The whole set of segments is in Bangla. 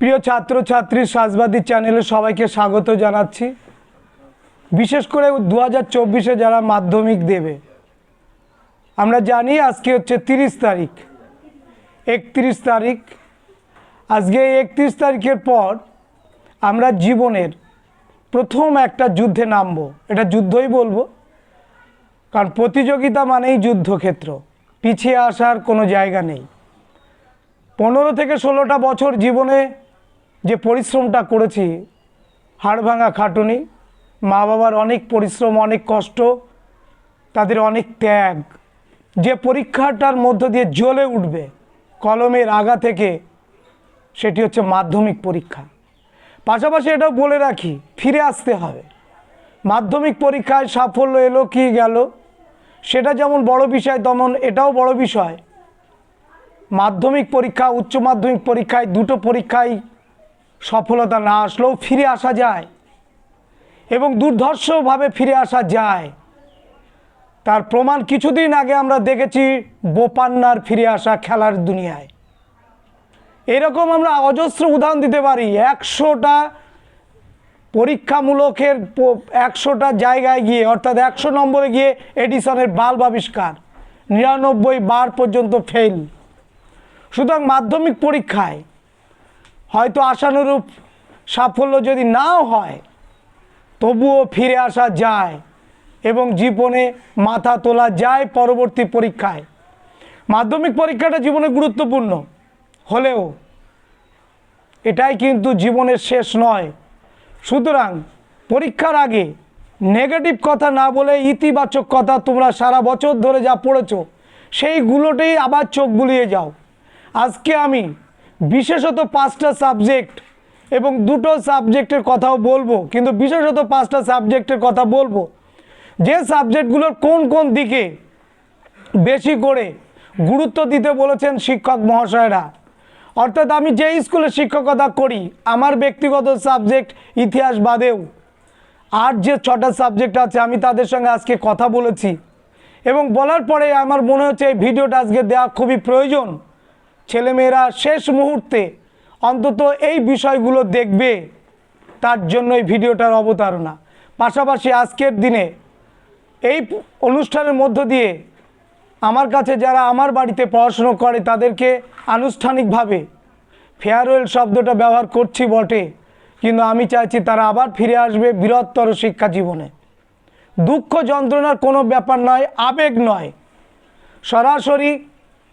প্রিয় ছাত্রছাত্রী, সাজবাদী চ্যানেলে সবাইকে স্বাগত জানাচ্ছি। বিশেষ করে দু হাজার চব্বিশে যারা মাধ্যমিক দেবে, আমরা জানি আজকে হচ্ছে তিরিশ তারিখ। একত্রিশ তারিখ। আজকে একত্রিশ তারিখের পর আমরা জীবনের প্রথম একটা যুদ্ধে নামবো। এটা যুদ্ধই বলব। কারণ প্রতিযোগিতা মানেই যুদ্ধক্ষেত্র। পিছিয়ে আসার কোনো জায়গা নেই। পনেরো থেকে ষোলোটা বছর জীবনে যে পরিশ্রমটা করেছি, হাড় ভাঙা খাটুনি, মা বাবার অনেক পরিশ্রম, অনেক কষ্ট, তাদের অনেক ত্যাগ। যে পরীক্ষাটার মধ্য দিয়ে জ্বলে উঠবে কলমের আগা থেকে, সেটি হচ্ছে মাধ্যমিক পরীক্ষা। পাশাপাশি এটাও বলে রাখি, ফিরে আসতে হবে। মাধ্যমিক পরীক্ষায় সাফল্য এলো, কি গেল? সেটা যেমন বড় বিষয়, তেমন এটাও বড় বিষয়। মাধ্যমিক পরীক্ষা, উচ্চ মাধ্যমিক পরীক্ষায় দুটো পরীক্ষায় সফলতা না আসলেও ফিরে আসা যায় এবং দুর্ধর্ষভাবে ফিরে আসা যায়। তার প্রমাণ কিছুদিন আগে আমরা দেখেছি বোপান্নার ফিরে আসা খেলার দুনিয়ায়। এরকম আমরা অজস্র উদাহরণ দিতে পারি, একশোটা পরীক্ষামূলকের একশোটা জায়গায় গিয়ে, অর্থাৎ একশো নম্বরে গিয়ে এডিসনের বাল্ব আবিষ্কার, নিরানব্বই বার পর্যন্ত ফেল সুতরাং মাধ্যমিক পরীক্ষায় হয়তো আশানুরূপ সাফল্য যদি নাও হয়, তবুও ফিরে আসা যায় এবং জীবনে মাথা তোলা যায় পরবর্তী পরীক্ষায়। মাধ্যমিক পরীক্ষাটা জীবনে গুরুত্বপূর্ণ। হলেও এটাই কিন্তু জীবনের শেষ নয়। সুতরাং পরীক্ষার আগে নেগেটিভ কথা না বলে ইতিবাচক কথা তোমরা সারা বছর ধরে যা পড়েছো, সেইগুলোতেই আবার চোখ বুলিয়ে যাও। আজকে আমি বিশেষত পাঁচটা সাবজেক্ট এবং দুটো সাবজেক্টের কথাও বলব, কিন্তু বিশেষত পাঁচটা সাবজেক্টের কথা বলব। যে সাবজেক্টগুলোর কোন কোন দিকে বেশি করে গুরুত্ব দিতে বলেছেন শিক্ষক মহাশয়রা, অর্থাৎ আমি যে স্কুলে শিক্ষকতা করি, আমার ব্যক্তিগত সাবজেক্ট ইতিহাস বাদেও, আর যে ছটা সাবজেক্ট আছে আমি তাদের সঙ্গে আজকে কথা বলেছি। এবং বলার পরে আমার মনে হচ্ছে এই ভিডিওটা আজকে দেওয়া খুবই প্রয়োজন। ছেলেমেয়েরা শেষ মুহূর্তে অন্তত এই বিষয়গুলো দেখবে, তার জন্য এই ভিডিওটার অবতারণা। পাশাপাশি আজকের দিনে এই অনুষ্ঠানের মধ্য দিয়ে আমার কাছে যারা আমার বাড়িতে পড়াশুনো করে, তাদেরকে আনুষ্ঠানিকভাবে ফেয়ারওয়েল শব্দটা ব্যবহার করছি বটে। কিন্তু আমি চাইছি তারা আবার ফিরে আসবে বৃহত্তর শিক্ষা জীবনে। দুঃখ যন্ত্রণার কোনো ব্যাপার নয়, আবেগ নয়। সরাসরি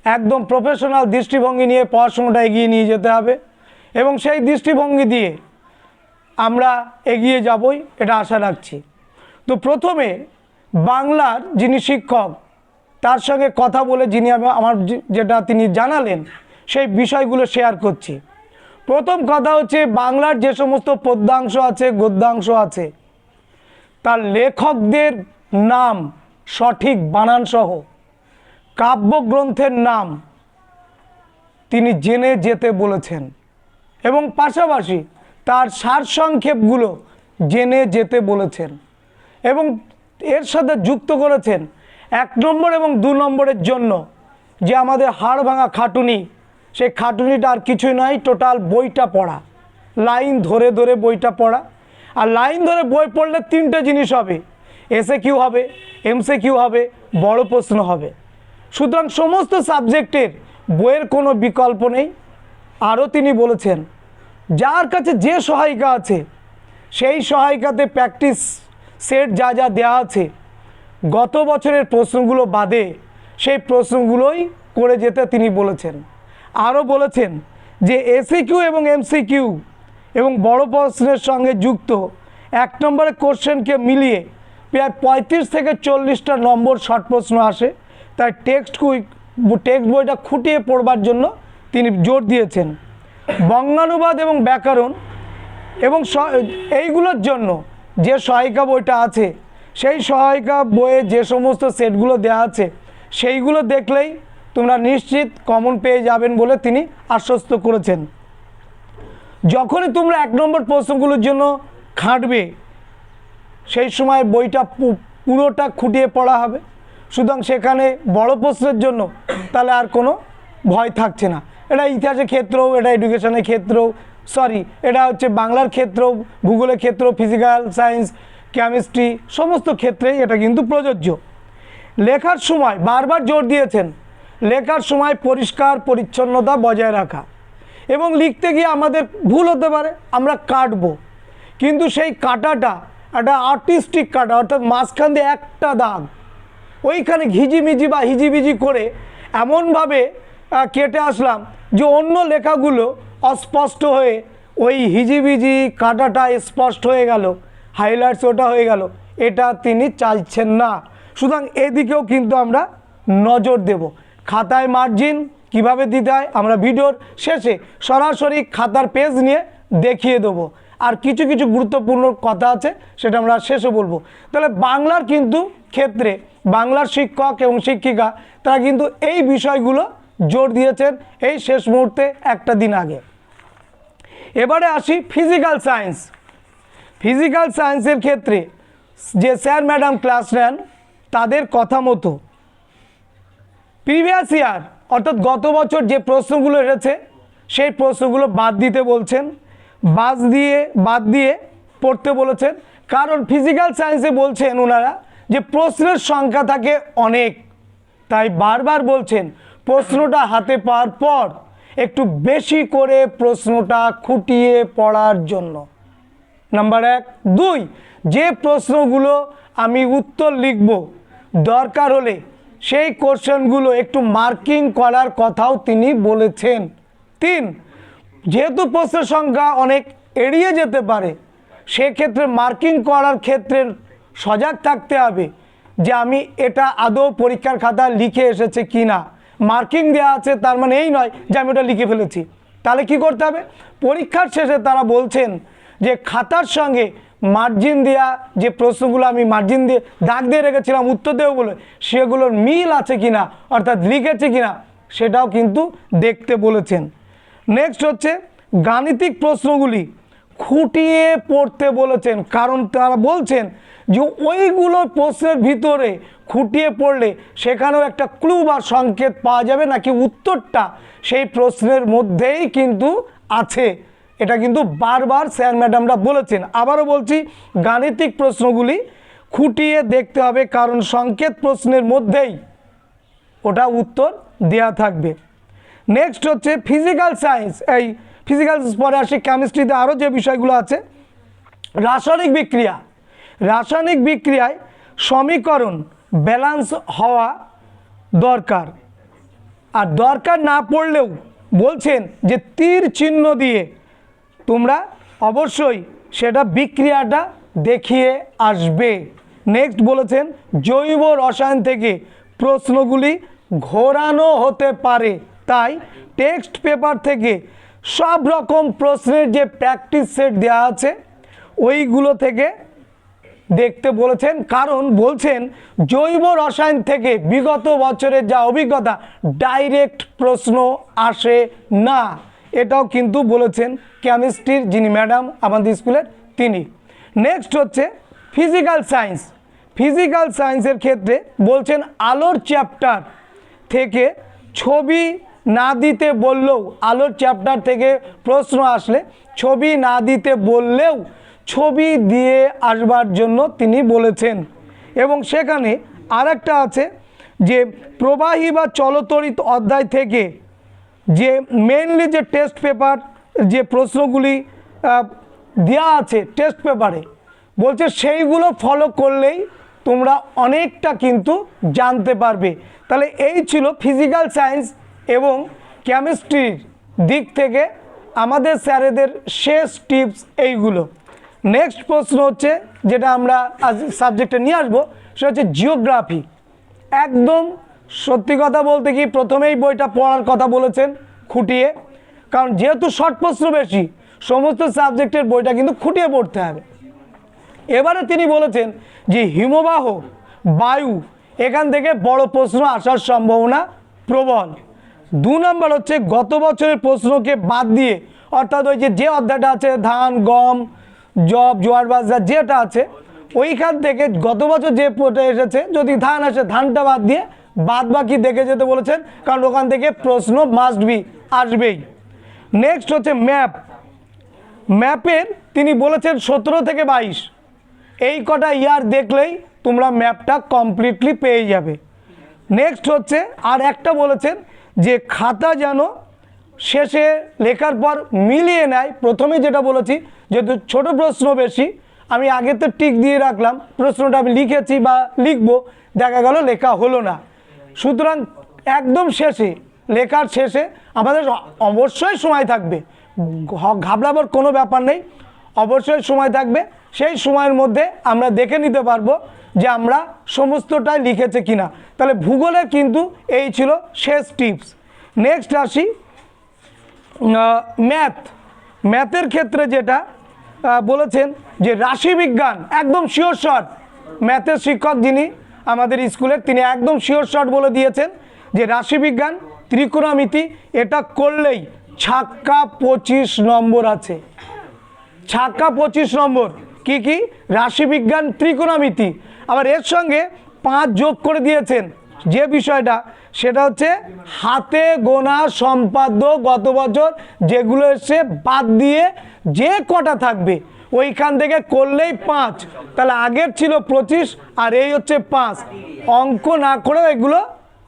একদম প্রফেশনাল দৃষ্টিভঙ্গি নিয়ে পড়াশোনাটা এগিয়ে নিয়ে যেতে হবে এবং সেই দৃষ্টিভঙ্গি দিয়ে আমরা এগিয়ে যাবই, এটা আশা রাখছি। তো প্রথমে বাংলার যিনি শিক্ষক, তার সঙ্গে কথা বলে যিনি আমি- আমার যেটা তিনি জানালেন, সেই বিষয়গুলো শেয়ার করছি। প্রথম কথা হচ্ছে বাংলার যে সমস্ত পদ্যাংশ আছে, গদ্যাংশ আছে, তার লেখকদের নাম সঠিক বানানসহ কাব্যগ্রন্থের নাম তিনি জেনে যেতে বলেছেন এবং পাশাপাশি তার সারসংক্ষেপগুলো জেনে যেতে বলেছেন এবং এর সাথে যুক্ত করেছেন এক নম্বর এবং দু নম্বরের জন্য যে আমাদের হাড় ভাঙা খাটুনি, সেই খাটুনিটা আর কিছুই নয় টোটাল বইটা পড়া। লাইন ধরে ধরে বইটা পড়া। আর লাইন ধরে বই পড়লে তিনটে জিনিস হবে। এসে কিউ হবে, এমসে কিউ হবে, বড় প্রশ্ন হবে। সুতরাং সমস্ত সাবজেক্টের বইয়ের কোনো বিকল্প নেই। আরও তিনি বলেছেন, যার কাছে যে সহায়িকা আছে, সেই সহায়িকাতে প্র্যাকটিস সেট যা যা দেওয়া আছে, গত বছরের প্রশ্নগুলো বাদে সেই প্রশ্নগুলোই করে যেতে তিনি বলেছেন। আরও বলেছেন যে এসিকিউ এবং এমসিকিউ এবং বড় প্রশ্নের সঙ্গে যুক্ত এক নম্বরের কোশ্চেনকে মিলিয়ে প্রায় পঁয়ত্রিশ থেকে চল্লিশটা নম্বর শর্ট প্রশ্ন আসে। তাই টেক্সট টেক্সট বইটা খুঁটিয়ে পড়বার জন্য তিনি জোর দিয়েছেন। বঙ্গানুবাদ এবং ব্যাকরণ এবং এইগুলোর জন্য যে সহায়িকা বইটা আছে, সেই সহায়িকা বইয়ে যে সমস্ত সেটগুলো দেওয়া আছে, সেইগুলো দেখলেই তোমরা নিশ্চিত কমন পেয়ে যাবেন বলে তিনি আশ্বস্ত করেছেন। যখনই তোমরা এক নম্বর প্রশ্নগুলোর জন্য খাটবে, সেই সময় বইটা পুরোটা খুঁটিয়ে পড়া হবে। সুতরাং সেখানে বড় প্রশ্নের জন্য তাহলে আর কোনো ভয় থাকছে না। এটা ইতিহাসের ক্ষেত্রেও, এটা এডুকেশনের ক্ষেত্রেও সরি এটা হচ্ছে বাংলার ক্ষেত্রেও, ভূগোলের ক্ষেত্রেও ফিজিক্যাল সায়েন্স কেমিস্ট্রি সমস্ত ক্ষেত্রেই এটা কিন্তু প্রযোজ্য। লেখার সময় বারবার জোর দিয়েছেন, লেখার সময় পরিষ্কার, পরিচ্ছন্নতা বজায় রাখা। এবং লিখতে গিয়ে আমাদের ভুল হতে পারে, আমরা কাটবো। কিন্তু সেই কাটাটা, একটা আর্টিস্টিক কাটা, অর্থাৎ মাঝখান দিয়ে একটা দাগ ওইখানে ঘিজিমিজি বা হিজিবিজি করে এমনভাবে কেটে আসলাম যে অন্য লেখাগুলো অস্পষ্ট হয়ে ওই হিজিবিজি কাটাটা স্পষ্ট হয়ে গেল হাইলাইটস ওটা হয়ে গেল, এটা তিনি চাইছেন না। সুতরাং এদিকেও কিন্তু আমরা নজর দেব। খাতায় মার্জিন কীভাবে দিতে হয় আমরা ভিডিওর শেষে সরাসরি খাতার পেজ নিয়ে দেখিয়ে দেবো। আর কিছু কিছু গুরুত্বপূর্ণ কথা আছে, সেটা আমরা শেষে বলব। তাহলে বাংলার কিন্তু ক্ষেত্রে, বাংলার শিক্ষক এবং শিক্ষিকা, তারা কিন্তু এই বিষয়গুলো জোর দিয়েছেন এই শেষ মুহূর্তে একটা দিন আগে। এবারে আসি ফিজিক্যাল সায়েন্স ফিজিক্যাল সায়েন্সের ক্ষেত্রে যে স্যার, ম্যাডাম, ক্লাস নেন, তাদের কথা মতো প্রিভিয়াস ইয়ার অর্থাৎ গত বছর যে প্রশ্নগুলো এসেছে, সেই প্রশ্নগুলো বাদ দিতে বলছেন। বাদ দিয়ে বাদ দিয়ে পড়তে বলেছেন। কারণ ফিজিক্যাল সায়েন্সে বলছেন ওনারা যে প্রশ্নের সংখ্যা থাকে অনেক। তাই বারবার বলছেন, প্রশ্নটা হাতে পাওয়ার পর একটু বেশি করে প্রশ্নটা খুঁটিয়ে পড়ার জন্য। নাম্বার এক। দুই, যে প্রশ্নগুলো আমি উত্তর লিখব, দরকার হলে সেই কোশ্চেনগুলো একটু মার্কিং করার কথাও তিনি বলেছেন। তিন যেহেতু প্রশ্নের সংখ্যা অনেক এড়িয়ে যেতে পারে, সেক্ষেত্রে মার্কিং করার ক্ষেত্রে সজাগ থাকতে হবে যে আমি এটা আদৌ পরীক্ষার খাতা লিখে এসেছে কি না মার্কিং দেওয়া আছে, তার মানে এই নয় যে আমি ওটা লিখে ফেলেছি। তাহলে কি করতে হবে? পরীক্ষার শেষে তারা বলছেন যে খাতার সঙ্গে মার্জিন দেওয়া যে প্রশ্নগুলো আমি মার্জিন দিয়ে দাগ দিয়ে রেখেছিলাম, উত্তর দেবো বলে, সেগুলোর মিল আছে কিনা, অর্থাৎ লিখেছে কিনা, সেটাও কিন্তু দেখতে বলেছেন। নেক্সট হচ্ছে গাণিতিক প্রশ্নগুলি খুঁটিয়ে পড়তে বলেছেন। কারণ তারা বলছেন যে ওইগুলো প্রশ্নের ভিতরে খুঁটিয়ে পড়লে সেখানেও একটা ক্লু বা সংকেত পাওয়া যাবে নাকি উত্তরটা সেই প্রশ্নের মধ্যেই কিন্তু আছে। এটা কিন্তু বারবার স্যার ম্যাডামরা বলেছেন। আবারও বলছি, গাণিতিক প্রশ্নগুলি খুঁটিয়ে দেখতে হবে কারণ সংকেত প্রশ্নের মধ্যেই ওটা উত্তর দেয়া থাকবে। নেক্সট হচ্ছে ফিজিক্যাল সায়েন্স এই ফিজিক্যাল পরে আসি কেমিস্ট্রিতে আরও যে বিষয়গুলো আছে। রাসায়নিক বিক্রিয়া। রাসায়নিক বিক্রিয়ায় সমীকরণ ব্যালান্স হওয়া দরকার। আর দরকার না পড়লেও বলছেন যে তীর চিহ্ন দিয়ে তোমরা অবশ্যই সেটা বিক্রিয়াটা দেখিয়ে আসবে। নেক্সট বলেছেন, জৈব রসায়ন থেকে প্রশ্নগুলি ঘোরানো হতে পারে। তাই টেক্সট পেপার থেকে সব রকম প্রশ্নের যে প্র্যাকটিস সেট দেওয়া আছে, ওইগুলো থেকে দেখতে বলেছেন। কারণ বলছেন, জৈব রসায়ন থেকে বিগত বছরের যা অভিজ্ঞতা, ডাইরেক্ট প্রশ্ন আসে না। এটাও কিন্তু বলেছেন কেমিস্ট্রির যিনি ম্যাডাম, আমাদের স্কুলের তিনি। নেক্সট হচ্ছে ফিজিক্যাল সায়েন্স ফিজিক্যাল সায়েন্সের ক্ষেত্রে বলছেন, আলোর চ্যাপ্টার থেকে ছবি না দিতে বললেও আলোর চ্যাপ্টার থেকে প্রশ্ন আসলে, ছবি না দিতে বললেও ছবি দিয়ে আসবার জন্য তিনি বলেছেন। এবং সেখানে আরেকটা আছে যে, প্রবাহী বা চলতরিত অধ্যায় থেকে যে মেনলি যে টেস্ট পেপার যে প্রশ্নগুলি দেওয়া আছে টেস্ট পেপারে বলছে সেইগুলো ফলো করলেই তোমরা অনেকটা কিন্তু জানতে পারবে। তাহলে এই ছিল ফিজিক্যাল সায়েন্স এবং কেমিস্ট্রির দিক থেকে আমাদের স্যারেদের শেষ টিপস এইগুলো। নেক্সট প্রশ্ন হচ্ছে, যেটা আমরা আজ সাবজেক্টে নিয়ে আসব, সেটা হচ্ছে জিওগ্রাফি। একদম সত্যি কথা বলতে কি প্রথমেই বইটা পড়ার কথা বলেছেন খুঁটিয়ে, কারণ যেহেতু শর্ট প্রশ্ন বেশি, সমস্ত সাবজেক্টের বইটা কিন্তু খুঁটিয়ে পড়তে হবে। এবারে তিনি বলেছেন যে হিমবাহ, বায়ু, এখান থেকে বড় প্রশ্ন আসার সম্ভাবনা প্রবল। দু নম্বর হচ্ছে গত বছরের প্রশ্নকে বাদ দিয়ে, অর্থাৎ ওই যে অধ্যায়টা আছে, ধান, গম জব জোয়ার বাজরা যেটা আছে, ওইখান থেকে গত বছর যে এসেছে, যদি ধান আসে, ধানটা বাদ দিয়ে বাদ বাকি দেখে যেতে বলেছেন, কারণ ওখান থেকে প্রশ্ন মাস্ট বি আসবেই। নেক্সট হচ্ছে ম্যাপ ম্যাপের তিনি বলেছেন সতেরো থেকে বাইশ। এই কটা ইয়ার দেখলেই তোমরা ম্যাপটা কমপ্লিটলি পেয়ে যাবে। নেক্সট হচ্ছে, আর একটা বলেছেন যে খাতা যেন শেষে লেখার পর মিলিয়ে নেয়। প্রথমে যেটা বলেছি, যেহেতু ছোট প্রশ্ন বেশি, আমি আগে তো টিক দিয়ে রাখলাম, প্রশ্নটা আমি লিখেছি বা লিখব, দেখা গেল লেখা হলো না। সুতরাং একদম শেষে, লেখার শেষে আমাদের অবশ্যই সময় থাকবে। ঘাবড়াবার কোনো ব্যাপার নেই, অবশ্যই সময় থাকবে। সেই সময়ের মধ্যে আমরা দেখে নিতে পারব যে আমরা সমস্তটাই লিখেছে কিনা। তাহলে ভূগোলের কিন্তু এই ছিল শেষ টিপস। নেক্সট আসি ম্যাথ ম্যাথের ক্ষেত্রে যেটা বলেছেন যে রাশিবিজ্ঞান, একদম শিওর শট ম্যাথের শিক্ষক যিনি আমাদের স্কুলের, তিনি একদম শিওর শট বলে দিয়েছেন যে রাশিবিজ্ঞান, ত্রিকোণমিতি, এটা করলেই ছাক্কা পঁচিশ নম্বর আছে। ছাক্কা পঁচিশ নম্বর। কি কি? রাশিবিজ্ঞান ত্রিকোণমিতি। আবার এর সঙ্গে পাঁচ যোগ করে দিয়েছেন। যে বিষয়টা, সেটা হচ্ছে হাতে গোনা সম্পাদ্য গত বছর যেগুলো এসে বাদ দিয়ে যে কটা থাকবে, ওইখান থেকে করলেই পাঁচ। তাহলে আগের ছিল পঁচিশ, আর এই হচ্ছে পাঁচ। অঙ্ক না করেও এগুলো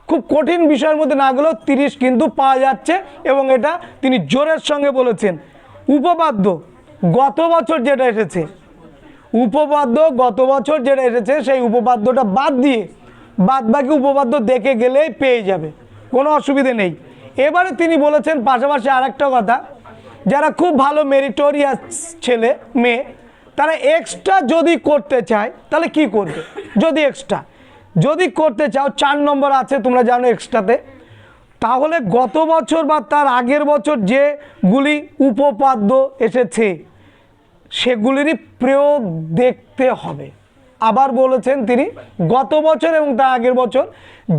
খুব কঠিন বিষয়ের মধ্যে না গেলেও তিরিশ কিন্তু পাওয়া যাচ্ছে, এবং এটা তিনি জোরের সঙ্গে বলেছেন। উপপাদ্য, গত বছর যেটা এসেছে উপপাদ্য গত বছর যেটা এসেছে, সেই উপপাদ্যটা বাদ দিয়ে বাদ বাকি উপপাদ্য দেখে গেলেই পেয়ে যাবে। কোনো অসুবিধে নেই। এবারে তিনি বলেছেন পাশাপাশি আরেকটা কথা, যারা খুব ভালো মেরিটোরিয়াস ছেলে, মেয়ে, তারা এক্সট্রা যদি করতে চায়, তাহলে কি করবে? যদি এক্সট্রা যদি করতে চাও, চার নম্বর আছে, তোমরা জানো এক্সট্রাতে তাহলে গত বছর বা তার আগের বছর যেগুলি উপপাদ্য এসেছে সেগুলিরই প্রয়োগ দেখতে হবে। আবার বলেছেন তিনি, গত বছর এবং তার আগের বছর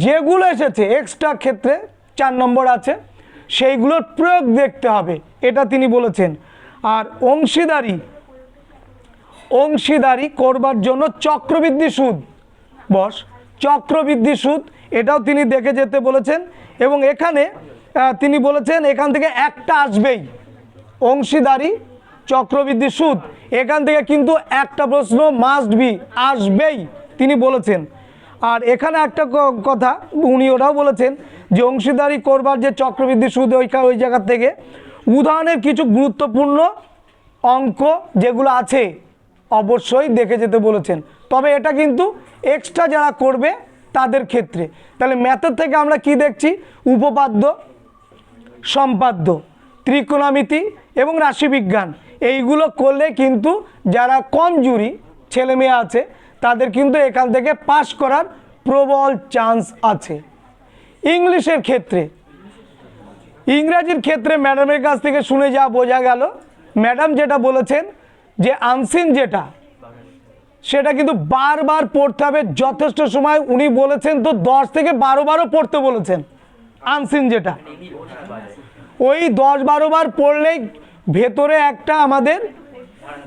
যেগুলো এসেছে এক্সট্রা ক্ষেত্রে চার নম্বর আছে, সেইগুলোর প্রয়োগ দেখতে হবে, এটা তিনি বলেছেন। আর অংশীদারি অংশীদারি করবার জন্য চক্রবৃদ্ধি সুদ, বস, চক্রবৃদ্ধি সুদ, এটাও তিনি দেখে যেতে বলেছেন এবং এখানে তিনি বলেছেন এখান থেকে একটা আসবেই, অংশীদারি চক্রবৃদ্ধি সুদ। এখান থেকে কিন্তু একটা প্রশ্ন মাস্ট বি আসবেই, তিনি বলেছেন। আর এখানে একটা কথা, উনি ওটাও বলেছেন যে অংশীদারি করবার যে চক্রবৃদ্ধি সুদ ওই ওই জায়গা থেকে, উদাহরণের কিছু গুরুত্বপূর্ণ অঙ্ক যেগুলো আছে, অবশ্যই দেখে যেতে বলেছেন। তবে এটা কিন্তু এক্সট্রা যারা করবে তাদের ক্ষেত্রে। তাহলে ম্যাথের থেকে আমরা কি দেখছি? উপপাদ্য, সম্পাদ্য, ত্রিকোণমিতি এবং রাশিবিজ্ঞান। এইগুলো করলে কিন্তু যারা কমজুরি ছেলে মেয়ে আছে, তাদের কিন্তু এখান থেকে পাশ করার প্রবল চান্স আছে। ইংলিশের ক্ষেত্রে, ইংরাজির ক্ষেত্রে ম্যাডামের কাছ থেকে শুনে যা বোঝা গেল, ম্যাডাম যেটা বলেছেন যে আনসিন যেটা, সেটা কিন্তু বারবার পড়তে হবে, যথেষ্ট সময় উনি বলেছেন তো দশ থেকে বারো বারও পড়তে বলেছেন, আনসিন যেটা। ওই দশ বারো বার পড়লেই ভেতরে একটা আমাদের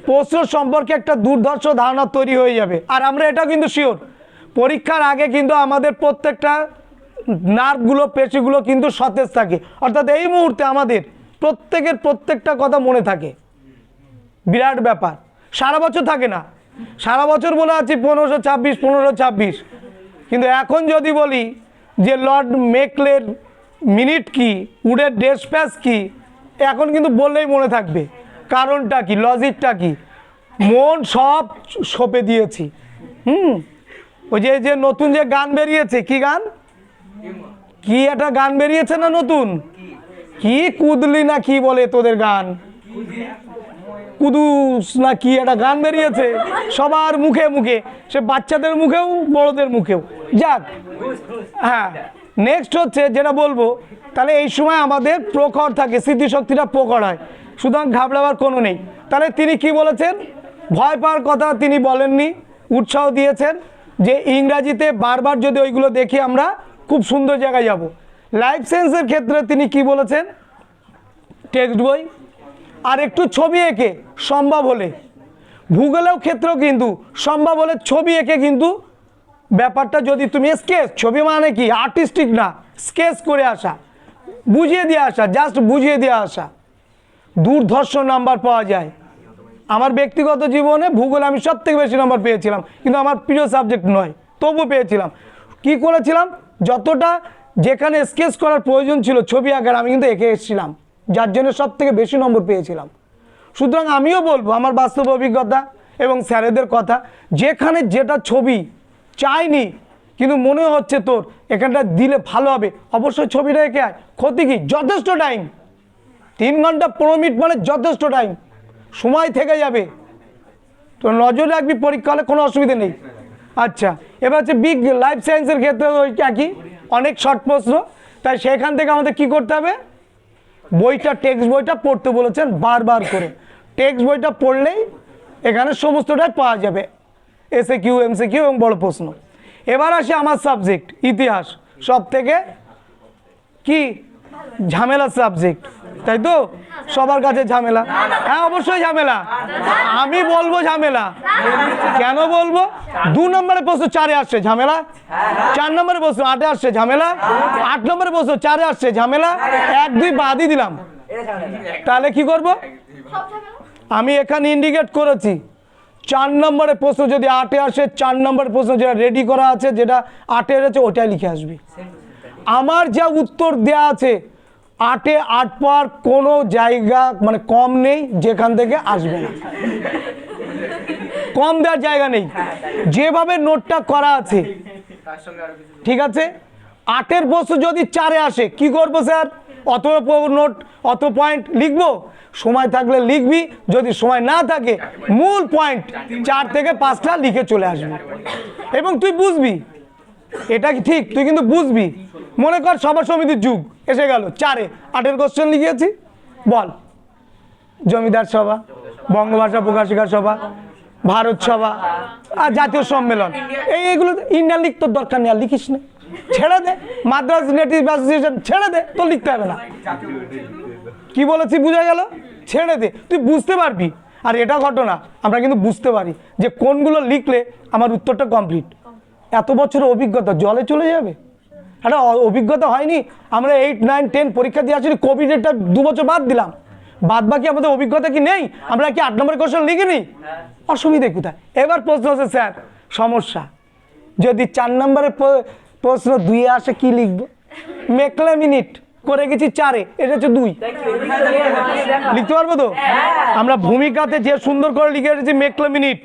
প্রশ্ন সম্পর্কে একটা দুর্ধর্ষ ধারণা তৈরি হয়ে যাবে। আর আমরা এটা কিন্তু শিওর পরীক্ষার আগে কিন্তু আমাদের প্রত্যেকটা নার্ভগুলো পেশিগুলো কিন্তু সতেজ থাকে। অর্থাৎ এই মুহূর্তে আমাদের প্রত্যেকের প্রত্যেকটা কথা মনে থাকে। বিরাট ব্যাপার। সারা বছর থাকে না। সারা বছর বলে আছি পনেরোশো ছাব্বিশ পনেরোশো ছাব্বিশ। কিন্তু এখন যদি বলি যে লর্ড মেকলের মিনিট কি, উডের ডেস প্যাস কি এখন কিন্তু বললেই মনে থাকবে। কারণটা কি? লজিকটা কি? মন সব সপে দিয়েছি। হুম? ওই যে যে নতুন যে গান বেরিয়েছে, কি গান? কি একটা গান বেরিয়েছে না নতুন? কি কুদলি না কি বলে তোদের গান? কুদুস না কি একটা গান বেরিয়েছে? সবার মুখে মুখে, সে বাচ্চাদের মুখেও, বড়দের মুখেও। যাক হ্যাঁ। নেক্সট হচ্ছে যেটা বলব, তাহলে এই সময় আমাদের প্রখর থাকে, স্মৃতিশক্তিটা প্রখর হয়। সুতরাং ঘাবড়াবার কোনো নেই। তাহলে তিনি কি বলেছেন? ভয় পাওয়ার কথা তিনি বলেননি, উৎসাহ দিয়েছেন যে ইংরাজিতে বারবার যদি ওইগুলো দেখি আমরা খুব সুন্দর জায়গায় যাব। লাইফ সায়েন্সের ক্ষেত্রে তিনি কি বলেছেন? টেক্সট বই। আর একটু ছবি এঁকে, সম্ভব হলে। ভূগোলেও ক্ষেত্রেও কিন্তু সম্ভব হলে ছবি এঁকে কিন্তু ব্যাপারটা যদি তুমি স্কেচ ছবি মানে কি? আর্টিস্টিক না। স্কেচ করে আসা। বুঝিয়ে দিয়ে আসা জাস্ট বুঝিয়ে দিয়ে আসা। দুর্ধর্ষ নাম্বার পাওয়া যায়। আমার ব্যক্তিগত জীবনে ভূগোল আমি সব থেকে বেশি নাম্বার পেয়েছিলাম, কিন্তু আমার প্রিয় সাবজেক্ট নয় তবু পেয়েছিলাম। কি করেছিলাম? যতটা যেখানে স্কেচ করার প্রয়োজন ছিল, ছবি আঁকার, আমি কিন্তু এঁকে এসেছিলাম। যার জন্য সব থেকে বেশি নম্বর পেয়েছিলাম। সুতরাং আমিও বলব, আমার বাস্তব অভিজ্ঞতা এবং স্যারেদের কথা, যেখানে যেটা ছবি চাইনি, কিন্তু মনে হচ্ছে তোর, এখানটা দিলে ভালো হবে। অবশ্যই ছবিটা এঁকে আয়। ক্ষতি কি? যথেষ্ট টাইম তিন ঘণ্টা পনেরো মিনিট মানে যথেষ্ট টাইম সময় থেকে যাবে। তো নজর রাখবি, পরীক্ষা হলে কোনো অসুবিধা নেই। আচ্ছা এবার হচ্ছে বিগ লাইফ সায়েন্সের ক্ষেত্রে ওই একই। অনেক শর্ট প্রশ্ন। তাই সেখান থেকে আমাদের কি করতে হবে? বইটা টেক্সট বইটা পড়তে বলেছেন বারবার করে। টেক্সট বইটা পড়লেই এখানে সমস্তটাই পাওয়া যাবে। এসে কিউ এমসে কিউ এবং বড় প্রশ্ন। এবার আসে আমার সাবজেক্ট ইতিহাস। সব থেকে কি ঝামেলার সাবজেক্ট তাই তো? সবার কাছে ঝামেলা। হ্যাঁ অবশ্যই ঝামেলা। আমি বলব ঝামেলা। কেন বলব? দু নম্বরে প্রশ্ন চারে আসছে ঝামেলা। চার নম্বরে প্রশ্ন আটে আসছে ঝামেলা। আট নম্বরে প্রশ্ন চারে আসছে ঝামেলা। এক, দুই বাদই দিলাম। তাহলে কি করব? আমি এখানে ইন্ডিকেট করেছি। চার নম্বরের প্রশ্ন যদি আটে আসে, চার নম্বরের প্রশ্ন যেটা রেডি করা আছে, যেটা আটে আছে ওটাই লিখে আসবি। আমার যা উত্তর দেয়া আছে, আটে আট পাওয়ার কোনো জায়গা মানে কম নেই যেখান থেকে আসবে না। কম দেওয়ার জায়গা নেই। যেভাবে নোটটা করা আছে, ঠিক আছে? আটের প্রশ্ন যদি চারে আসে, কি করব স্যার? অত নোট, অত পয়েন্ট লিখব। সময় থাকলে লিখবি, যদি সময় না থাকে, মূল পয়েন্ট চার থেকে পাঁচটা লিখে চলে আসবি। এবং তুই বুঝবি, এটা কি ঠিক? তুই কিন্তু বুঝবি। মনে কর সভা সমিতির যুগ এসে গেল। চারে আটের কোশ্চেন লিখিয়েছি। বল। জমিদার সভা, বঙ্গভাষা প্রকাশিকা সভা, ভারত সভা, আর জাতীয় সম্মেলন। এই এইগুলো ইন্ডিয়ান লিখ তোর দরকার নেই, আর লিখিস না। ছেড়ে দে। মাদ্রাস নেটিভ অ্যাসোসিয়েশন ছেড়ে দে, তোর লিখতে হবে না। কি বলেছি, বোঝা গেল? ছেড়ে দে। তুই বুঝতে পারবি। আর এটা ঘটনা, আমরা কিন্তু বুঝতে পারি যে কোনগুলো লিখলে আমার উত্তরটা কমপ্লিট এত বছরের অভিজ্ঞতা, জলে চলে যাবে? একটা অভিজ্ঞতা হয়নি? আমরা এইট নাইন টেন পরীক্ষা দিয়ে আসলে কোভিডেরটা দু বছর বাদ দিলাম। বাদ বাকি আমাদের অভিজ্ঞতা কি নেই? আমরা কি আট নম্বর কোশ্চেন লিখিনি? অসুবিধে কোথায়? এবার প্রশ্ন হচ্ছে, স্যার, সমস্যা। যদি চার নম্বরের প্রশ্ন দুইয়ে আসে কি লিখব? মেকলে মিনিট, করে গেছি চারে, এটা হচ্ছে দুই। লিখতে পারব তো? আমরা ভূমিকাতে যে সুন্দর করে লিখে এসেছি মেকলে মিনিট,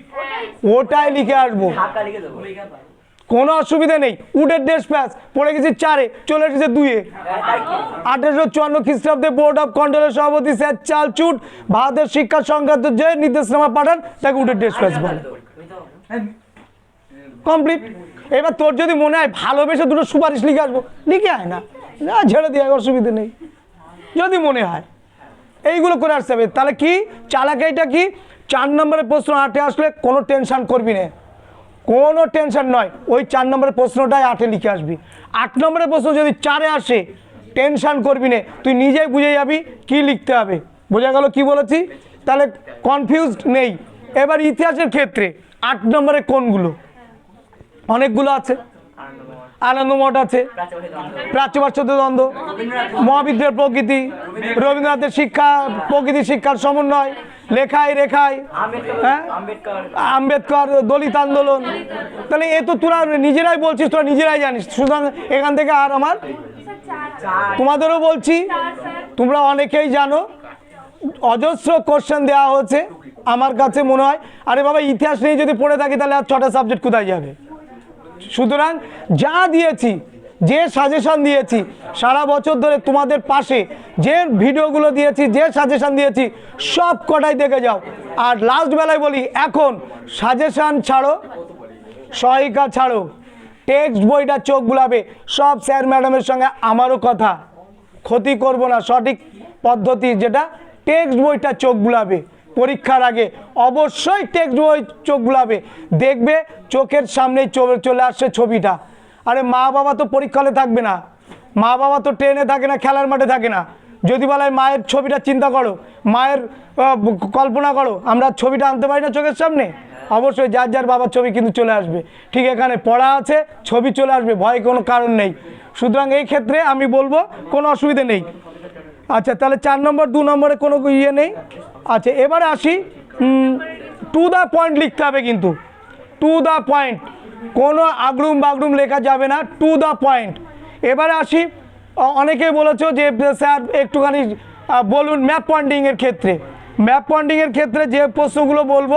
ওটাই লিখে আসব। কোনো অসুবিধা নেই উডের ড্রেস প্যাস পড়ে গেছি চারে, চলে এসেছে দুয়ে আঠেরোশো চুয়ান্ন খ্রিস্টাব্দে বোর্ড অফ কন্ট্রোলের সভাপতি স্যার চালচুট ভারতের শিক্ষা সংক্রান্ত যে নির্দেশনামা পাঠান, তাকে উডের ড্রেস প্যাস বলে। কমপ্লিট? এবার তোর যদি মনে হয় ভালোবেসে দুটো সুপারিশ লিখে আসব, লিখে আয় না। না, ছেড়ে দিয়ে অসুবিধে নেই। যদি মনে হয়। এইগুলো করে আসতে হবে। তাহলে কি? চালাকাইটা কি? চার নম্বরের প্রশ্ন আটে আসলে কোনো টেনশন করবি না। কোনো টেনশন নয়। ওই চার নম্বরের প্রশ্নটাই আটে লিখে আসবি। আট নম্বরের প্রশ্ন যদি চারে আসে, টেনশন করবি না। তুই নিজেই বুঝে যাবি কি লিখতে হবে। বোঝা গেল কি বলেছি? তাহলে কনফিউজড নেই। এবার ইতিহাসের ক্ষেত্রে আট নম্বরে কোনগুলো? অনেকগুলো আছে। আনন্দমঠ আছে। প্রাচ্যবাচ্য দ্বন্দ্ব। মহাবিদ্যার প্রকৃতি। রবীন্দ্রনাথের শিক্ষা, প্রকৃতি শিক্ষার সমন্বয়। লেখায় রেখায় হ্যাঁ? আম্বেদকর দলিত আন্দোলন। তাহলে এ তো তোরা নিজেরাই বলছিস, তোরা নিজেরাই জানিস। সুতরাং এখান থেকে আর আমার তোমাদেরও বলছি, তোমরা অনেকেই জানো, অজস্র কোশ্চেন দেওয়া হচ্ছে আমার কাছে মনে হয়, আরে বাবা, ইতিহাস নিয়ে যদি পড়ে থাকি তাহলে আর ছটা সাবজেক্ট কোথায় যাবে? সুতরাং যা দিয়েছি, যে সাজেশন দিয়েছি, সারা বছর ধরে তোমাদের পাশে, যে ভিডিওগুলো দিয়েছি, যে সাজেশন দিয়েছি, সব কটাই দেখে যাও। আর লাস্ট বেলায় বলি, এখন সাজেশন ছাড়ো, সহায়িকা ছাড়ো টেক্সট বইটা চোখ বুলাবে, সব স্যার ম্যাডামের সঙ্গে আমারও কথা। ক্ষতি করব না, সঠিক পদ্ধতি যেটা টেক্সট বইটা চোখ বুলাবে। পরীক্ষার আগে অবশ্যই টেক্সট বই চোখ বুলাবে। দেখবে চোখের সামনেই চলে চলে আসছে ছবিটা। আরে মা বাবা তো পরীক্ষালে থাকবে না। মা বাবা তো ট্রেনে থাকে না, খেলার মাঠে থাকে না। যদি বলে মায়ের ছবিটা চিন্তা করো, মায়ের কল্পনা করো, আমরা ছবিটা আনতে পারি না চোখের সামনে? অবশ্যই যার যার বাবার ছবি কিন্তু চলে আসবে। ঠিক এখানে পড়া আছে, ছবি চলে আসবে, ভয় কোনো কারণ নেই। সুতরাং এই ক্ষেত্রে আমি বলব কোনো অসুবিধে নেই। আচ্ছা তাহলে চার নম্বর, দু নম্বরে কোনো ইয়ে নেই? আচ্ছা এবারে আসি। টু দ্য পয়েন্ট লিখতে হবে কিন্তু। টু দ্য পয়েন্ট কোনো আগরুম বাগরুম লেখা যাবে না। টু দ্য পয়েন্ট এবারে আসি। অনেকেই বলেছ যে, স্যার, একটুখানি বলুন ম্যাপ পয়েন্টিংয়ের ক্ষেত্রে। ম্যাপ পয়েন্টিংয়ের ক্ষেত্রে যে প্রশ্নগুলো বলব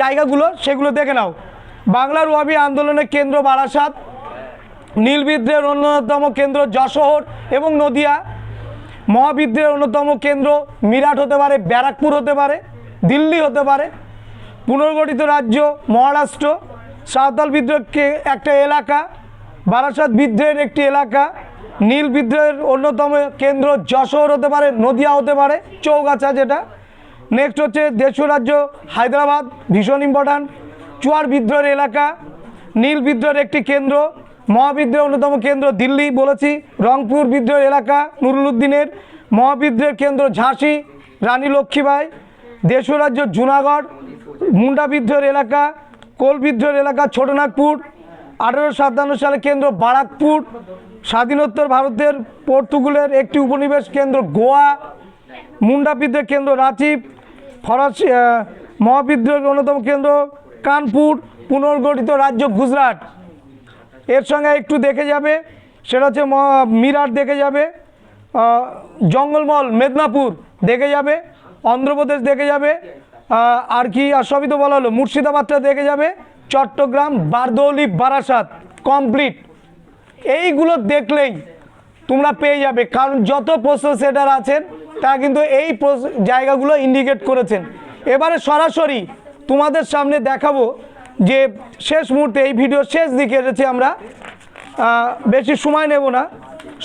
জায়গাগুলো, সেগুলো দেখে নাও। বাংলার ওয়াবি আন্দোলনের কেন্দ্র বারাসাত, নীলবিদ্রের অন্যতম কেন্দ্র যশোহর এবং নদিয়া। মহাবিদ্রোহের অন্যতম কেন্দ্র মিরাট হতে পারে, ব্যারাকপুর হতে পারে, দিল্লি হতে পারে। পুনর্গঠিত রাজ্য মহারাষ্ট্র, সাঁওতাল বিদ্রোহকে একটা এলাকা, বারাসাত বিদ্রোহের একটি এলাকা, নীল বিদ্রোহের অন্যতম কেন্দ্র যশোর হতে পারে, নদিয়া হতে পারে, চৌগাছা যেটা। নেক্সট হচ্ছে দেশীয় রাজ্য হায়দ্রাবাদ, ভীষণ ইম্পর্ট্যান্ট চুয়ার বিদ্রোহের এলাকা, নীল বিদ্রোহের একটি কেন্দ্র মহাবিদ্রোহের অন্যতম কেন্দ্র দিল্লি বলেছি। রংপুর বিদ্রোহের এলাকা নুরুল উদ্দিনের মহাবিদ্রোহের কেন্দ্র ঝাঁসি, রানী লক্ষ্মীবাই। দেশীয় রাজ্য জুনাগড়, মুন্ডা বিদ্রোহের এলাকা, কোল বিদ্রোহের এলাকা ছোটনাগপুর। আঠেরোশো সাতান্ন সালে কেন্দ্র বারাকপুর। স্বাধীনোত্তর ভারতের পর্তুগুলের একটি উপনিবেশ কেন্দ্র গোয়া। মুন্ডা বিদ্রোহের কেন্দ্র রাঁচি। ফরাসি মহাবিদ্রোহের অন্যতম কেন্দ্র কানপুর। পুনর্গঠিত রাজ্য গুজরাট। এর সঙ্গে একটু দেখে যাবে, সেটা হচ্ছে মিরাট দেখে যাবে জঙ্গলমল মেদিনীপুর দেখে যাবে, অন্ধ্রপ্রদেশ দেখে যাবে আর কি, আর সবই তো বলা হলো, মুর্শিদাবাদটা দেখে যাবে, চট্টগ্রাম, বারদৌলি, বারাসাত কমপ্লিট এইগুলো দেখলেই তোমরা পেয়ে যাবে, কারণ যত প্রশ্ন সেটার আছেন, তারা কিন্তু এই জায়গাগুলো ইন্ডিকেট করেছেন। এবারে সরাসরি তোমাদের সামনে দেখাবো যে শেষ মুহূর্তে এই ভিডিও শেষ দিকে এসেছি আমরা বেশি সময় নেব না।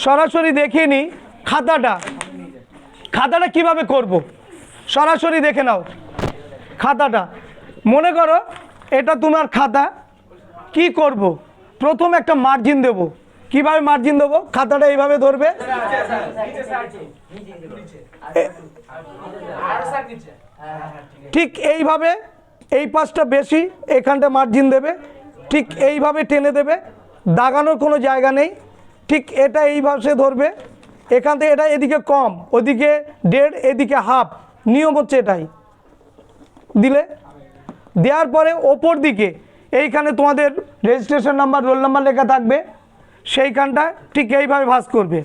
সরাসরি দেখিয়ে নিই খাতাটা। খাতাটা কীভাবে করব? সরাসরি দেখে নাও খাতাটা। মনে করো, এটা তোমার খাতা। কি করব? প্রথম একটা মার্জিন দেব। কীভাবে মার্জিন দেবো? খাতাটা এইভাবে ধরবে। ঠিক এইভাবে এই পাশটা বেশি, এখানটা মার্জিন দেবে। ঠিক এইভাবে টেনে দেবে। দাগানোর কোনো জায়গা নেই। ঠিক এটা এইভাবে ধরবে। এখান থেকে এটা এদিকে কম, ওদিকে দেড়, এদিকে হাফ নিয়ম হচ্ছে এটাই। দিলে? দেওয়ার পরে ওপর দিকে, এইখানে তোমাদের রেজিস্ট্রেশন নাম্বার রোল নাম্বার লেখা থাকবে। সেইখানটা ঠিক এইভাবে ভাঁজ করবে।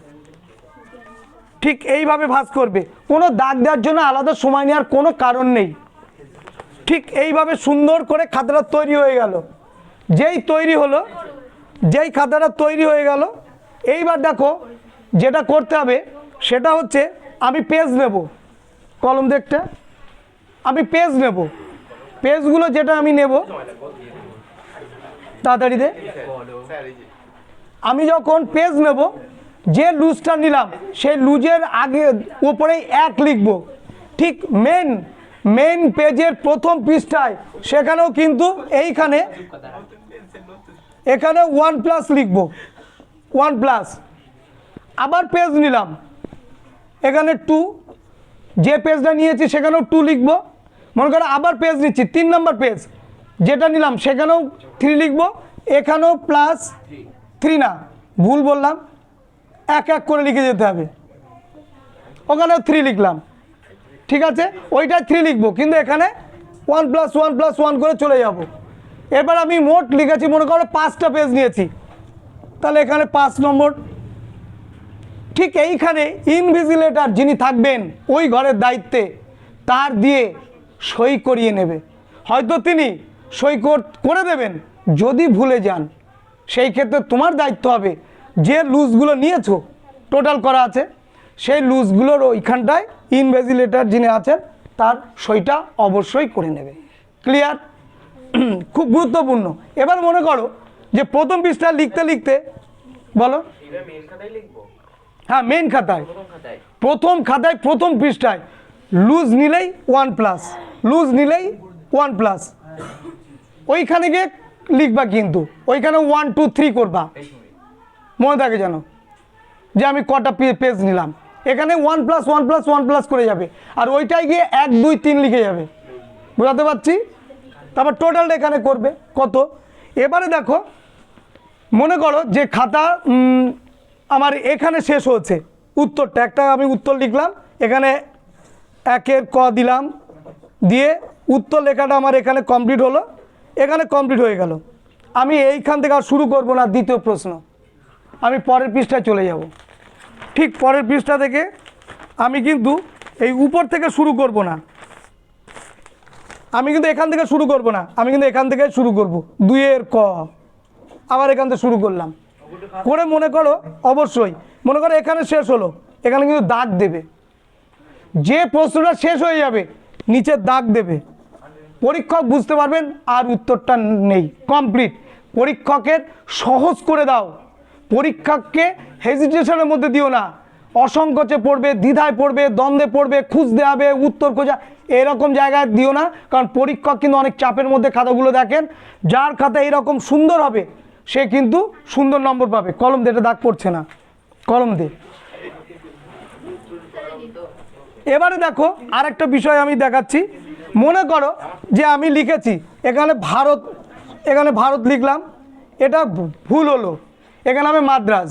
ঠিক এইভাবে ভাঁজ করবে। কোনো দাগ দেওয়ার জন্য আলাদা সময় নেওয়ার কোনো কারণ নেই। ঠিক এইভাবে সুন্দর করে খাতাটা তৈরি হয়ে গেল। যেই তৈরি হলো, যেই খাতাটা তৈরি হয়ে গেল, এইবার দেখো যেটা করতে হবে, সেটা হচ্ছে আমি পেজ নেব। কলম দেখতে আমি পেজ নেব। পেজগুলো যেটা আমি নেব, তাড়াতাড়ি দে। আমি যখন পেজ নেব, যে লুজটা নিলাম, সেই লুজের আগে, উপরেই এক লিখব। ঠিক মেন মেন পেজের প্রথম পৃষ্ঠায়, সেখানেও কিন্তু এইখানে এখানে ওয়ান প্লাস লিখব। ওয়ান প্লাস আবার পেজ নিলাম। এখানে টু যে পেজটা নিয়েছি, সেখানেও টু লিখব। মনে করো আবার পেজ নিচ্ছি, তিন নম্বর পেজ যেটা নিলাম, সেখানেও থ্রি লিখব। এখানেও প্লাস থ্রি না। ভুল বললাম। এক এক করে লিখে যেতে হবে। ওখানেও থ্রি লিখলাম। ঠিক আছে? ওইটা থ্রি লিখব, কিন্তু এখানে one plus one plus one করে চলে যাব। এবার আমি মোট লিখেছি, মনে করো পাঁচটা পেজ নিয়েছি। তাহলে এখানে পাঁচ নম্বর। ঠিক এইখানে ইনভিজিলেটার যিনি থাকবেন, ওই ঘরের দায়িত্বে তার দিয়ে সই করিয়ে নেবে। হয়তো তিনি সই কর- দেবেন, যদি ভুলে যান। সেই ক্ষেত্রে তোমার দায়িত্ব হবে, যে লুজগুলো নিয়েছো টোটাল করা আছে। সেই লুজগুলোর ওইখানটায় ইনভেজিলেটার যিনি আছেন, তার সইটা অবশ্যই করে নেবে। ক্লিয়ার খুব গুরুত্বপূর্ণ। এবার মনে করো যে প্রথম পৃষ্ঠা লিখতে লিখতে, বলো? হ্যাঁ মেন খাতায়। প্রথম খাতায়, প্রথম পৃষ্ঠায় লুজ নিলেই ওয়ান প্লাস লুজ নিলেই ওয়ান প্লাস ওইখানে গিয়ে লিখবা কিন্তু। ওইখানে ওয়ান টু থ্রি করবা। মনে থাকে যেন? যে আমি কটা পেজ নিলাম। এখানে one plus one plus one plus করে যাবে। আর ওইটাই গিয়ে এক, দুই, তিন লিখে যাবে। বোঝাতে পারছি? তারপর টোটালটা এখানে করবে। কত? এবারে দেখো, মনে করো যে খাতা আমার এখানে শেষ হচ্ছে উত্তরটা। একটা আমি উত্তর লিখলাম, এখানে একের ক দিলাম, দিয়ে উত্তর লেখাটা আমার এখানে কমপ্লিট হলো। এখানে কমপ্লিট হয়ে গেল। আমি এইখান থেকে আর শুরু করব না, দ্বিতীয় প্রশ্ন। আমি পরের পৃষ্ঠায় চলে যাব। ঠিক পরের পৃষ্ঠা থেকে আমি কিন্তু এই উপর থেকে শুরু করব না। আমি কিন্তু এখান থেকে শুরু করব না। আমি কিন্তু এখান থেকে শুরু করব। দুইয়ের ক। আবার এখান থেকে শুরু করলাম। করে মনে করো, অবশ্যই। মনে করো এখানে শেষ হলো। এখানে কিন্তু দাগ দেবে। যে প্রশ্নটা শেষ হয়ে যাবে, নিচে দাগ দেবে। পরীক্ষক বুঝতে পারবেন, আর উত্তরটা নেই। কমপ্লিট। পরীক্ষকের সহজ করে দাও। পরীক্ষককে হেজিটেশনের মধ্যে দিও না। অসংকোচে পড়বে, দ্বিধায় পড়বে, দ্বন্দ্বে পড়বে, খুঁজতে হবে, উত্তর খোঁজা, এরকম জায়গায় দিও না। কারণ পরীক্ষক কিন্তু অনেক চাপের মধ্যে খাতাগুলো দেখেন। যার খাতা এরকম সুন্দর হবে, সে কিন্তু সুন্দর নম্বর পাবে। কলম দিয়ে এটা দাগ পড়ছে না। কলম দিয়ে এবারে দেখো, আরেকটা বিষয় আমি দেখাচ্ছি। মনে করো যে আমি লিখেছি, এখানে ভারত এখানে ভারত লিখলাম, এটা ভুল হলো। এখানে আমি মাদ্রাজ।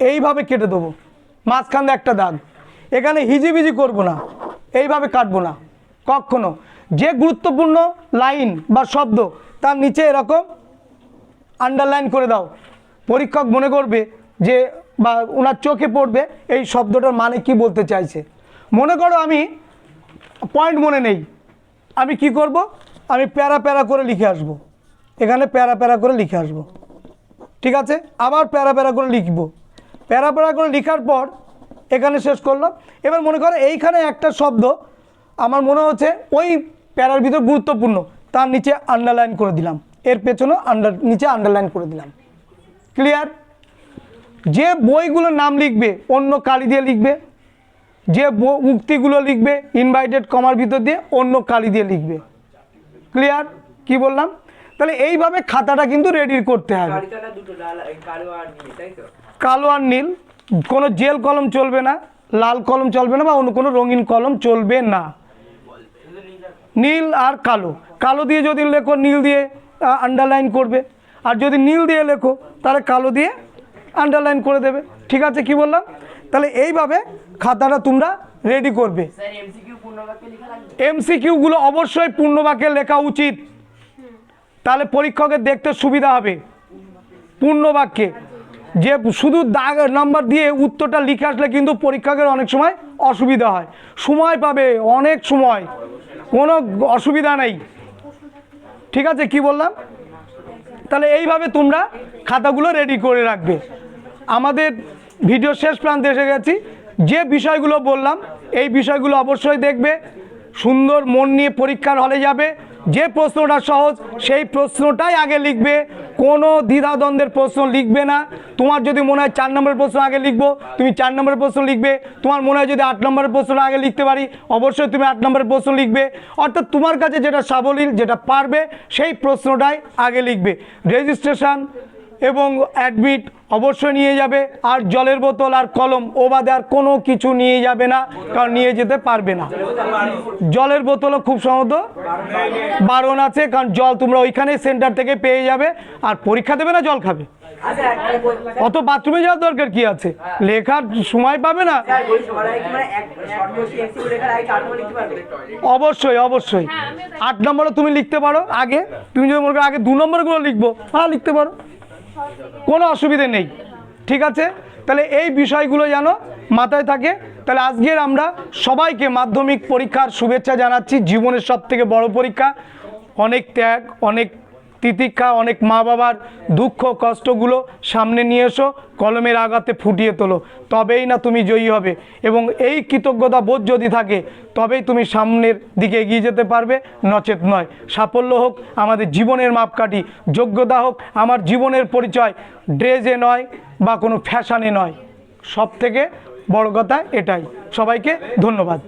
এইভাবে কেটে দেবো। মাঝখান একটা দাগ। এখানে হিজিবিজি করব না। এইভাবে কাটবো না। কখনো। যে গুরুত্বপূর্ণ লাইন বা শব্দ তার নিচে এরকম আন্ডারলাইন করে দাও। পরীক্ষক মনে করবে যে বা ওনার চোখে পড়বে এই শব্দটার মানে কি বলতে চাইছে। মনে করো আমি পয়েন্ট মনে নেই। আমি কি করব? আমি প্যারা প্যারা করে লিখে আসব। এখানে প্যারা প্যারা করে লিখে আসব। ঠিক আছে? আবার প্যারা প্যারা করে লিখব। প্যারা প্যারা করে লেখার পর এখানে শেষ করলাম। এবার মনে করো এইখানে একটা শব্দ, আমার মনে হচ্ছে ওই প্যারার ভিতর গুরুত্বপূর্ণ, তার নিচে আন্ডারলাইন করে দিলাম। এর পেছনে আন্ডার নিচে আন্ডারলাইন করে দিলাম। ক্লিয়ার যে বইগুলোর নাম লিখবে, অন্য কালি দিয়ে লিখবে। যে উক্তিগুলো লিখবে ইনভাইটেড কমার ভিতর দিয়ে অন্য কালি দিয়ে লিখবে। ক্লিয়ার কি বললাম? তাহলে এইভাবে খাতাটা কিন্তু রেডি করতে হবে। কালো আর নীল, কোনো জেল কলম চলবে না, লাল কলম চলবে না বা অন্য কোনো রঙিন কলম চলবে না। নীল আর কালো কালো দিয়ে যদি লেখো, নীল দিয়ে আন্ডারলাইন করবে। আর যদি নীল দিয়ে লেখো, তাহলে কালো দিয়ে আন্ডারলাইন করে দেবে। ঠিক আছে, কি বললাম? তাহলে এইভাবে খাতাটা তোমরা রেডি করবে। এমসিকিউগুলো অবশ্যই পূর্ণবাক্যে লেখা উচিত। তাহলে পরীক্ষকের দেখতে সুবিধা হবে। পূর্ণবাক্যে। যে শুধু দাগ নাম্বার দিয়ে উত্তরটা লিখে আসলে কিন্তু পরীক্ষকের অনেক সময় অসুবিধা হয়। সময় পাবে, অনেক সময়। কোনো অসুবিধা নেই। ঠিক আছে, কি বললাম? তাহলে এইভাবে তোমরা খাতাগুলো রেডি করে রাখবে। আমাদের ভিডিও শেষ প্রান্তে এসে গেছি। যে বিষয়গুলো বললাম, এই বিষয়গুলো অবশ্যই দেখবে। সুন্দর মন নিয়ে পরীক্ষার হলে যাবে। যে প্রশ্নটা সহজ, সেই প্রশ্নটাই আগে লিখবে। কোনো দ্বিধাদ্বন্দ্বের প্রশ্ন লিখবে না। তোমার যদি মনে হয় চার নম্বরের প্রশ্ন আগে লিখব, তুমি চার নম্বরের প্রশ্ন লিখবে। তোমার মনে হয় যদি আট নম্বরের প্রশ্ন আগে লিখতে পারি, অবশ্যই তুমি আট নম্বরের প্রশ্ন লিখবে। অর্থাৎ তোমার কাছে যেটা সাবলীল, যেটা পারবে, সেই প্রশ্নটাই আগে লিখবে। রেজিস্ট্রেশন এবং অ্যাডমিট অবশ্যই নিয়ে যাবে। আর জলের বোতল আর কলম ও বাদে আর কোনো কিছু নিয়ে যাবে না, কারণ নিয়ে যেতে পারবে না। জলের বোতলও খুব সহজ বারণ আছে, কারণ জল তোমরা ওইখানে সেন্টার থেকে পেয়ে যাবে, আর পরীক্ষা দেবে না, জল খাবে। অত বাথরুমে যাওয়ার দরকার কি আছে? লেখার সময় পাবে না। অবশ্যই অবশ্যই। আট নম্বরে তুমি লিখতে পারো, আগে। তুমি যদি মনে করো আগে দু নম্বরগুলো লিখব হ্যাঁ লিখতে পারো। কোনো অসুবিধে নেই। ঠিক আছে? তাহলে এই বিষয়গুলো যেন মাথায় থাকে। তাহলে আজকের আমরা সবাইকে মাধ্যমিক পরীক্ষার শুভেচ্ছা জানাচ্ছি। জীবনের সব থেকে বড় পরীক্ষা। অনেক ত্যাগ, অনেক তিতিক্ষা, অনেক মা বাবার দুঃখ কষ্টগুলো সামনে নিয়ে এসো, কলমের আঘাতে ফুটিয়ে তোলো, তবেই না তুমি জয়ী হবে। এবং এই কৃতজ্ঞতা বোধ যদি থাকে, তবেই তুমি সামনের দিকে এগিয়ে যেতে পারবে, নচেত নয়। সাফল্য হোক, আমাদের জীবনের মাপকাঠি, যোগ্যতা হোক, আমার জীবনের পরিচয় ড্রেসে নয় বা কোনো ফ্যাশানে নয়। সব থেকে বড় কথা এটাই। সবাইকে ধন্যবাদ।